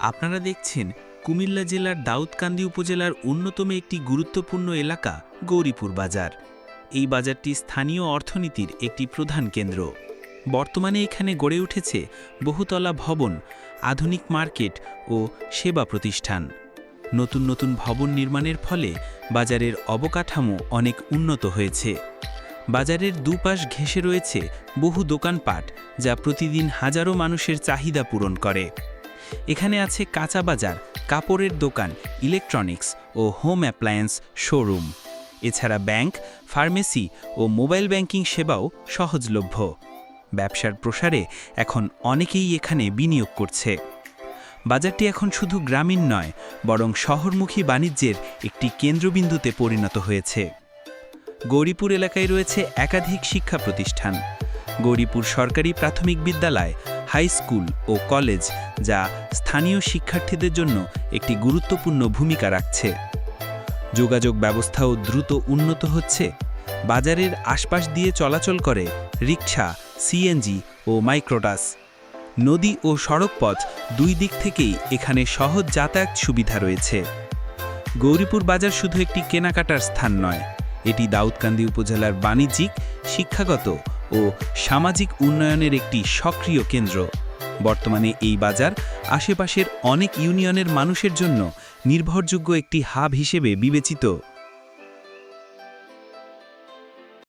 আপনারা দেখছেন কুমিল্লা জেলার দাউদকান্দি উপজেলার অন্যতম একটি গুরুত্বপূর্ণ এলাকা, গৌরীপুর বাজার। এই বাজারটি স্থানীয় অর্থনীতির একটি প্রধান কেন্দ্র। বর্তমানে এখানে গড়ে উঠেছে বহুতলা ভবন, আধুনিক মার্কেট ও সেবা প্রতিষ্ঠান। নতুন নতুন ভবন নির্মাণের ফলে বাজারের অবকাঠামো অনেক উন্নত হয়েছে। বাজারের দুপাশ ঘেঁষে রয়েছে বহু দোকানপাট, যা প্রতিদিন হাজারো মানুষের চাহিদা পূরণ করে। এখানে আছে কাঁচা বাজার, কাপড়ের দোকান ইলেকট্রনিক্স ও হোম অ্যাপ্লায়েন্স শোরুম এছাড়া ব্যাংক ফার্মেসি ও মোবাইল ব্যাংকিং সেবাও সহজলভ্য। ব্যবসার প্রসারে এখন অনেকেই এখানে বিনিয়োগ করছে। বাজারটি এখন শুধু গ্রামীণ নয়, বরং শহরমুখী বাণিজ্যের একটি কেন্দ্রবিন্দুতে পরিণত হয়েছে। গৌরীপুর এলাকায় রয়েছে একাধিক শিক্ষা প্রতিষ্ঠান। গৌরীপুর সরকারি প্রাথমিক বিদ্যালয় হাই স্কুল ও কলেজ, যা স্থানীয় শিক্ষার্থীদের জন্য একটি গুরুত্বপূর্ণ ভূমিকা রাখছে। যোগাযোগ ব্যবস্থাও দ্রুত উন্নত হচ্ছে। বাজারের আশপাশ দিয়ে চলাচল করে রিকশা, সিএনজি ও মাইক্রোটাস। নদী ও সড়কপথ দুই দিক থেকেই এখানে সহজ যাতায়াত সুবিধা রয়েছে। গৌরীপুর বাজার শুধু একটি কেনাকাটার স্থান নয়, এটি দাউদকান্দি উপজেলার বাণিজ্যিক, শিক্ষাগত ও সামাজিক উন্নয়নের একটি সক্রিয় কেন্দ্র। বর্তমানে এই বাজার আশেপাশের অনেক ইউনিয়নের মানুষের জন্য নির্ভরযোগ্য একটি হাব হিসেবে বিবেচিত।